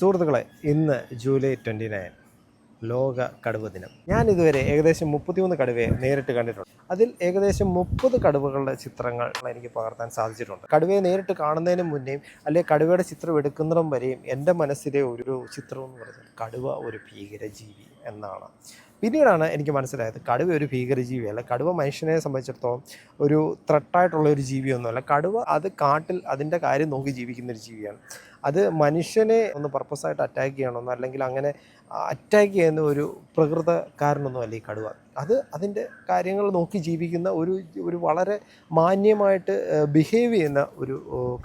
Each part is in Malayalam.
സുഹൃത്തുക്കളെ ഇന്ന് ജൂലൈ ട്വന്റി നയൻ ലോക കടുവ ദിനം. ഞാൻ ഇതുവരെ ഏകദേശം മുപ്പത്തിമൂന്ന് കടുവയെ നേരിട്ട് കണ്ടിട്ടുണ്ട്. അതിൽ ഏകദേശം മുപ്പത് കടുവകളുടെ ചിത്രങ്ങൾ എനിക്ക് പകർത്താൻ സാധിച്ചിട്ടുണ്ട്. കടുവയെ നേരിട്ട് കാണുന്നതിന് മുന്നേയും അല്ലെങ്കിൽ കടുവയുടെ ചിത്രം എടുക്കുന്നതും വരെയും എന്റെ മനസ്സിലെ ഒരു ചിത്രം എന്ന് പറയുന്നത് കടുവ ഒരു ഭീകരജീവി എന്നാണ്. പിന്നീടാണ് എനിക്ക് മനസ്സിലായത് കടുവ ഒരു ഭീകരജീവിയല്ല കടുവ മനുഷ്യനെ സംബന്ധിച്ചിടത്തോളം ഒരു ത്രട്ടായിട്ടുള്ള ഒരു ജീവിയൊന്നുമല്ല. കടുവ അത് കാട്ടിൽ അതിന്റെ കാര്യം നോക്കി ജീവിക്കുന്ന ഒരു ജീവിയാണ്. അത് മനുഷ്യനെ ഒന്ന് പർപ്പസായിട്ട് അറ്റാക്ക് ചെയ്യണമെന്നോ അല്ലെങ്കിൽ അങ്ങനെ അറ്റാക്ക് ചെയ്യുന്ന ഒരു പ്രകൃതക്കാരനൊന്നും അല്ല ഈ കടുവ. അത് അതിന്റെ കാര്യങ്ങൾ നോക്കി ജീവിക്കുന്ന ഒരു ഒരു വളരെ മാന്യമായിട്ട് ബിഹേവ് ചെയ്യുന്ന ഒരു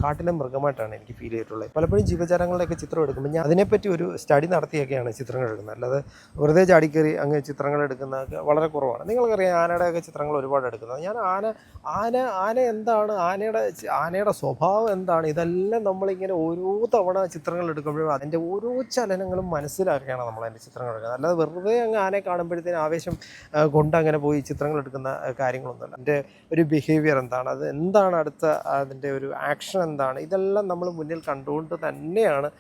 കാട്ടിലെ മൃഗമായിട്ടാണ് എനിക്ക് ഫീൽ ചെയ്തിട്ടുള്ളത്. പലപ്പോഴും ജീവജാലങ്ങളുടെയൊക്കെ ചിത്രം എടുക്കുമ്പോൾ ഞാൻ അതിനെപ്പറ്റി ഒരു സ്റ്റഡി നടത്തിയൊക്കെയാണ് ചിത്രങ്ങൾ എടുക്കുന്നത്. അല്ലാതെ വെറുതെ ചാടിക്കറി അങ്ങ് ചിത്രങ്ങൾ എടുക്കുന്നതൊക്കെ വളരെ കുറവാണ്. നിങ്ങൾക്കറിയാം ആനയുടെയൊക്കെ ചിത്രങ്ങൾ ഒരുപാട് എടുക്കുന്നത്. ഞാൻ ആന ആന ആന എന്താണ്? ആനയുടെ ആനയുടെ സ്വഭാവം എന്താണ്? ഇതെല്ലാം നമ്മളിങ്ങനെ ഓരോ തവണ ചിത്രങ്ങൾ എടുക്കുമ്പോഴും അതിന്റെ ഓരോ ചലനങ്ങളും മനസ്സിലാക്കിയാണ് നമ്മൾ അതിന്റെ ചിത്രങ്ങൾ എടുക്കുന്നത്. അല്ലാതെ വെറുതെ അങ്ങ് ആനെ കാണുമ്പോഴത്തേന് ആവേശം കൊണ്ട് അങ്ങനെ പോയി ചിത്രങ്ങൾ എടുക്കുന്ന കാര്യങ്ങളൊന്നുമല്ല. അതിന്റെ ഒരു ബിഹേവിയർ എന്താണ്? അത് എന്താണ് അടുത്ത അതിന്റെ ഒരു ആക്ഷൻ എന്താണ്? ഇതെല്ലാം നമ്മൾ മുന്നിൽ കണ്ടുകൊണ്ട് തന്നെയാണ്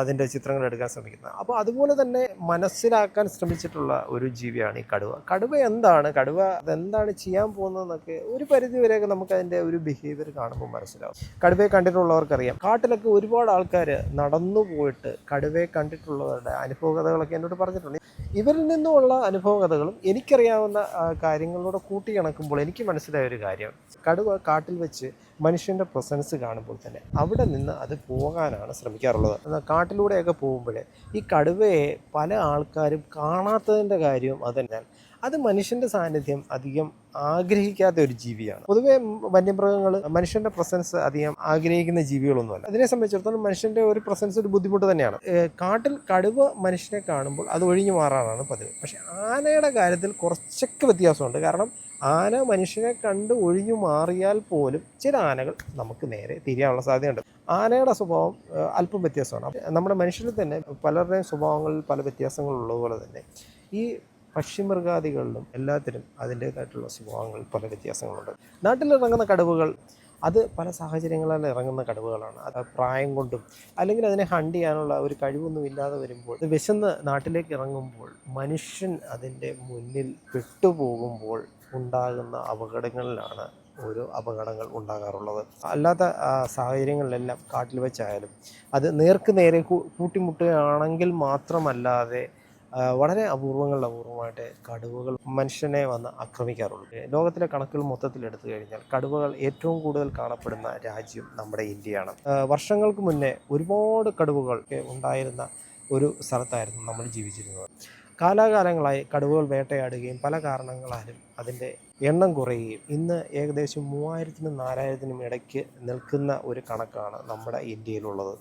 അതിന്റെ ചിത്രങ്ങൾ എടുക്കാൻ ശ്രമിക്കുന്നത്. അപ്പോൾ അതുപോലെ തന്നെ മനസ്സിലാക്കാൻ ശ്രമിച്ചിട്ടുള്ള ഒരു ജീവിയാണ് ഈ കടുവ. കടുവ എന്താണ്? കടുവ അതെന്താണ് ചെയ്യാൻ പോകുന്നതെന്നൊക്കെ ഒരു പരിധി വരെയൊക്കെ നമുക്ക് അതിന്റെ ഒരു ബിഹേവിയർ കാണുമ്പോൾ മനസ്സിലാവും. കടുവയെ കണ്ടിട്ടുള്ളവർക്കറിയാം. കാട്ടിലൊക്കെ ഒരുപാട് ആൾക്കാർ നടന്നു പോയിട്ട് കടുവയെ കണ്ടിട്ടുള്ളവരുടെ അനുഭവകഥകളൊക്കെ എന്നോട് പറഞ്ഞിട്ടുണ്ട്. ഇവരിൽ നിന്നുമുള്ള അനുഭവകഥകളും എനിക്കറിയാവുന്ന കാര്യങ്ങളോട് കൂട്ടി കണക്കുമ്പോൾ എനിക്ക് മനസ്സിലായ ഒരു കാര്യം. കടുവ കാട്ടിൽ വെച്ച് മനുഷ്യന്റെ പ്രസൻസ് കാണുമ്പോൾ തന്നെ അവിടെ നിന്ന് അത് പോകാനാണ് ശ്രമിക്കാറുള്ളത്. എന്നാൽ കാട്ടിലൂടെയൊക്കെ പോകുമ്പോൾ ഈ കടുവയെ പല ആൾക്കാരും കാണാത്തതിന്റെ കാര്യവും അത് അത് മനുഷ്യന്റെ സാന്നിധ്യം അധികം ആഗ്രഹിക്കാത്ത ഒരു ജീവിയാണ്. പൊതുവേ വന്യമൃഗങ്ങൾ മനുഷ്യന്റെ പ്രസൻസ് അധികം ആഗ്രഹിക്കുന്ന ജീവികളൊന്നുമല്ല. അതിനെ സംബന്ധിച്ചിടത്തോളം മനുഷ്യന്റെ ഒരു പ്രസൻസ് ഒരു ബുദ്ധിമുട്ട് തന്നെയാണ്. കാട്ടിൽ കടുവ മനുഷ്യനെ കാണുമ്പോൾ അത് ഒഴിഞ്ഞു മാറാനാണ് പതിവ്. പക്ഷേ ആനയുടെ കാര്യത്തിൽ കുറച്ചൊക്കെ വ്യത്യാസമുണ്ട്. കാരണം ആന മനുഷ്യനെ കണ്ട് ഒഴിഞ്ഞു മാറിയാൽ പോലും ചില ആനകൾ നമുക്ക് നേരെ തിരിയാനുള്ള സാധ്യതയുണ്ട്. ആനയുടെ സ്വഭാവം അല്പം വ്യത്യാസമാണ്. നമ്മുടെ മനുഷ്യരിൽ തന്നെ പലരുടെയും സ്വഭാവങ്ങളിൽ പല വ്യത്യാസങ്ങളുള്ളതുപോലെ തന്നെ ഈ പക്ഷിമൃഗാദികളിലും എല്ലാത്തിനും അതിന്റേതായിട്ടുള്ള സ്വഭാവങ്ങൾ പല വ്യത്യാസങ്ങളുണ്ട്. നാട്ടിലിറങ്ങുന്ന കടുവകൾ അത് പല സാഹചര്യങ്ങളിൽ ഇറങ്ങുന്ന കടുവകളാണ്. അത് പ്രായം കൊണ്ടും അല്ലെങ്കിൽ അതിനെ ഹണ്ട് ചെയ്യാനുള്ള ഒരു കഴിവൊന്നും ഇല്ലാതെ വരുമ്പോൾ വിശന്ന് നാട്ടിലേക്ക് ഇറങ്ങുമ്പോൾ മനുഷ്യൻ അതിന്റെ മുന്നിൽ പെട്ടുപോകുമ്പോൾ ഉണ്ടാകുന്ന അപകടങ്ങളിലാണ് ഓരോ അപകടങ്ങൾ ഉണ്ടാകാറുള്ളത്. അല്ലാത്ത സാഹചര്യങ്ങളിലെല്ലാം കാട്ടിൽ വെച്ചായാലും അത് നേർക്ക് നേരെ കൂട്ടിമുട്ടുകയാണെങ്കിൽ മാത്രമല്ലാതെ വളരെ അപൂർവങ്ങളിൽ അപൂർവമായിട്ട് കടുവകൾ മനുഷ്യനെ വന്ന് ആക്രമിക്കാറുള്ളൂ ലോകത്തിലെ കണക്കുകൾ മൊത്തത്തിൽ എടുത്തു കഴിഞ്ഞാൽ കടുവകൾ ഏറ്റവും കൂടുതൽ കാണപ്പെടുന്ന രാജ്യം നമ്മുടെ ഇന്ത്യയാണ്. വർഷങ്ങൾക്ക് മുന്നേ ഒരുപാട് കടുവകൾ ഉണ്ടായിരുന്ന ഒരു സ്ഥലത്തായിരുന്നു നമ്മൾ ജീവിച്ചിരുന്നത്. കാലാകാലങ്ങളായി കടുവകൾ വേട്ടയാടുകയും പല കാരണങ്ങളാലും അതിന്റെ എണ്ണം കുറയുകയും. ഇന്ന് ഏകദേശം മൂവായിരത്തിനും നാലായിരത്തിനും ഇടയ്ക്ക് നിൽക്കുന്ന ഒരു കണക്കാണ് നമ്മുടെ ഇന്ത്യയിലുള്ളത്.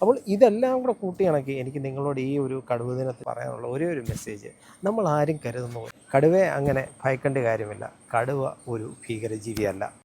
അപ്പോൾ ഇതെല്ലാം കൂടെ കൂട്ടിയിണക്കി എനിക്ക് നിങ്ങളോട് ഈ ഒരു കടുവ ദിനത്തിൽ പറയാനുള്ള ഒരേ ഒരു മെസ്സേജ്. നമ്മൾ ആരും കരുതുന്നു കടുവയെ അങ്ങനെ ഭയക്കേണ്ട കാര്യമില്ല. കടുവ ഒരു ഭീകരജീവിയല്ല.